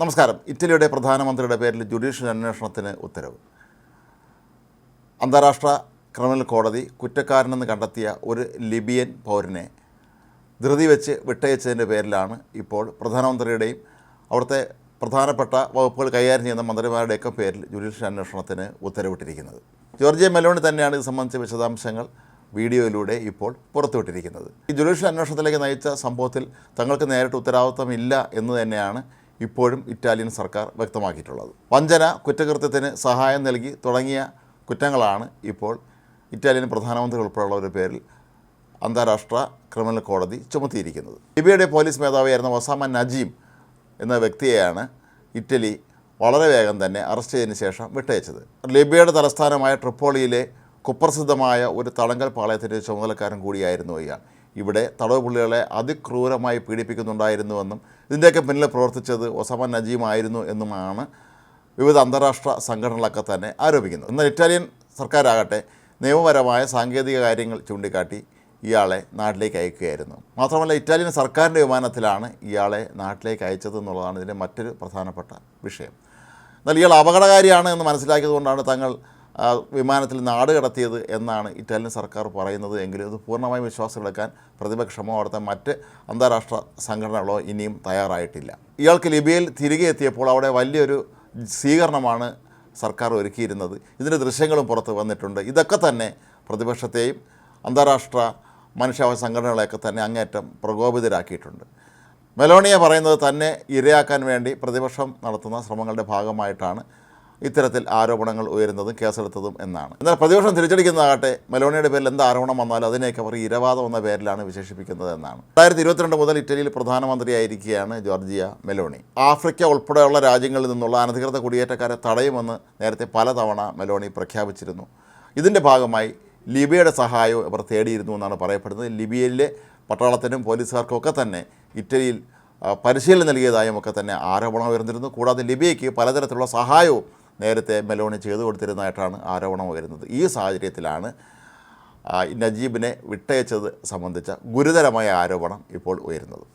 നമസ്കാരം. ഇറ്റലിയുടെ പ്രധാനമന്ത്രിയുടെ പേരിൽ ജുഡീഷ്യൽ അന്വേഷണത്തിന് ഉത്തരവ്. അന്താരാഷ്ട്ര ക്രിമിനൽ കോടതി കുറ്റക്കാരനെന്ന് കണ്ടെത്തിയ ഒരു ലിബിയൻ പൗരനെ ധൃതി വെച്ച് വിട്ടയച്ചതിന്റെ പേരിലാണ് ഇപ്പോൾ പ്രധാനമന്ത്രിയുടെയും അവിടുത്തെ പ്രധാനപ്പെട്ട വകുപ്പുകൾ കൈകാര്യം ചെയ്യുന്ന മന്ത്രിമാരുടെയൊക്കെ പേരിൽ ജുഡീഷ്യൽ അന്വേഷണത്തിന് ഉത്തരവിട്ടിരിക്കുന്നത്. ജോർജിയ മെലോണി തന്നെയാണ് ഇത് സംബന്ധിച്ച വിശദാംശങ്ങൾ വീഡിയോയിലൂടെ ഇപ്പോൾ പുറത്തുവിട്ടിരിക്കുന്നത്. ഈ ജുഡീഷ്യൽ അന്വേഷണത്തിലേക്ക് നയിച്ച സംഭവത്തിൽ തങ്ങൾക്ക് നേരിട്ട് ഉത്തരവാദിത്തമില്ല എന്ന് തന്നെയാണ് ഇപ്പോഴും ഇറ്റാലിയൻ സർക്കാർ വ്യക്തമാക്കിയിട്ടുള്ളത്. വഞ്ചന കുറ്റകൃത്യത്തിന് സഹായം നൽകി തുടങ്ങിയ കുറ്റങ്ങളാണ് ഇപ്പോൾ ഇറ്റാലിയൻ പ്രധാനമന്ത്രി ഉൾപ്പെടെയുള്ളവരുടെ പേരിൽ അന്താരാഷ്ട്ര ക്രിമിനൽ കോടതി ചുമത്തിയിരിക്കുന്നത്. ലിബിയയുടെ പോലീസ് മേധാവിയായിരുന്ന ഒസാമ നജീം എന്ന വ്യക്തിയെയാണ് ഇറ്റലി വളരെ വേഗം തന്നെ അറസ്റ്റ് ചെയ്തതിന് ശേഷം വിട്ടയച്ചത്. ലിബിയയുടെ തലസ്ഥാനമായ ട്രിപ്പോളിയിലെ കുപ്രസിദ്ധമായ ഒരു തടങ്കൽ പാളയത്തിന്റെ ചുമതലക്കാരൻ കൂടിയായിരുന്നു ഇയാൾ. ഇവിടെ തടവ് പുള്ളികളെ അതിക്രൂരമായി പീഡിപ്പിക്കുന്നുണ്ടായിരുന്നുവെന്നും ഇതിന്റെയൊക്കെ പിന്നിൽ പ്രവർത്തിച്ചത് ഒസാമ നജീമായിരുന്നു എന്നുമാണ് വിവിധ അന്താരാഷ്ട്ര സംഘടനകളൊക്കെ തന്നെ ആരോപിക്കുന്നത്. എന്നാൽ ഇറ്റാലിയൻ സർക്കാരാകട്ടെ നിയമപരമായ സാങ്കേതിക കാര്യങ്ങൾ ചൂണ്ടിക്കാട്ടി ഇയാളെ നാട്ടിലേക്ക് അയക്കുകയായിരുന്നു. മാത്രമല്ല ഇറ്റാലിയൻ സർക്കാരിന്റെ വിമാനത്തിലാണ് ഇയാളെ നാട്ടിലേക്ക് അയച്ചത് എന്നുള്ളതാണ് ഇതിന്റെ മറ്റൊരു പ്രധാനപ്പെട്ട വിഷയം. എന്നാൽ ഇയാൾ അപകടകാരിയാണ് എന്ന് മനസ്സിലാക്കിയതുകൊണ്ടാണ് തങ്ങൾ വിമാനത്തിൽ നാട് കടത്തിയത് എന്നാണ് ഇറ്റാലിയൻ സർക്കാർ പറയുന്നത് എങ്കിലും ഇത് പൂർണമായും വിശ്വാസമെടുക്കാൻ പ്രതിപക്ഷമോ അവിടുത്തെ മറ്റ് അന്താരാഷ്ട്ര സംഘടനകളോ ഇനിയും തയ്യാറായിട്ടില്ല. ഇയാൾക്ക് ലിബിയയിൽ തിരികെ എത്തിയപ്പോൾ അവിടെ വലിയൊരു സ്വീകരണമാണ് സർക്കാർ ഒരുക്കിയിരുന്നത്. ഇതിന്റെ ദൃശ്യങ്ങളും പുറത്ത് വന്നിട്ടുണ്ട്. ഇതൊക്കെ തന്നെ പ്രതിപക്ഷത്തെയും അന്താരാഷ്ട്ര മനുഷ്യാവകാശ സംഘടനകളെയൊക്കെ തന്നെ അങ്ങേറ്റം പ്രകോപിതരാക്കിയിട്ടുണ്ട്. മെലോണിയ പറയുന്നത് തന്നെ ഇരയാക്കാൻ വേണ്ടി പ്രതിപക്ഷം നടത്തുന്ന ശ്രമങ്ങളുടെ ഭാഗമായിട്ടാണ് ഇത്തരത്തിൽ ആരോപണങ്ങൾ ഉയരുന്നതും കേസെടുത്തതും എന്നാണ്. എന്നാൽ പ്രതിപക്ഷം തിരിച്ചടിക്കുന്നതാകട്ടെ മെലോണിയുടെ പേരിൽ എന്ത് ആരോപണം വന്നാലും അതിനെയൊക്കെ അവർ ഇരവാദം എന്ന പേരിലാണ് വിശേഷിപ്പിക്കുന്നത് എന്നാണ്. രണ്ടായിരത്തി ഇരുപത്തിരണ്ട് മുതൽ ഇറ്റലിയിൽ പ്രധാനമന്ത്രിയായിരിക്കുകയാണ് ജോർജിയ മെലോണി. ആഫ്രിക്ക ഉൾപ്പെടെയുള്ള രാജ്യങ്ങളിൽ നിന്നുള്ള അനധികൃത കുടിയേറ്റക്കാരെ തടയുമെന്ന് നേരത്തെ പലതവണ മെലോണി പ്രഖ്യാപിച്ചിരുന്നു. ഇതിന്റെ ഭാഗമായി ലിബിയയുടെ സഹായവും ഇവർ തേടിയിരുന്നു എന്നാണ് പറയപ്പെടുന്നത്. ലിബിയയിലെ പട്ടാളത്തിനും പോലീസുകാർക്കും ഒക്കെ തന്നെ ഇറ്റലിയിൽ പരിശീലനം നൽകിയതായും ഒക്കെ തന്നെ ആരോപണം ഉയർന്നിരുന്നു. കൂടാതെ ലിബിയയ്ക്ക് പലതരത്തിലുള്ള സഹായവും നേരത്തെ മെലോണി ചെയ്തു കൊടുത്തിരുന്നതായിട്ടാണ് ആരോപണം വരുന്നത്. ഈ സാഹചര്യത്തിലാണ് നജീബിനെ വിട്ടയച്ചത് സംബന്ധിച്ച ഗുരുതരമായ ആരോപണം ഇപ്പോൾ ഉയരുന്നത്.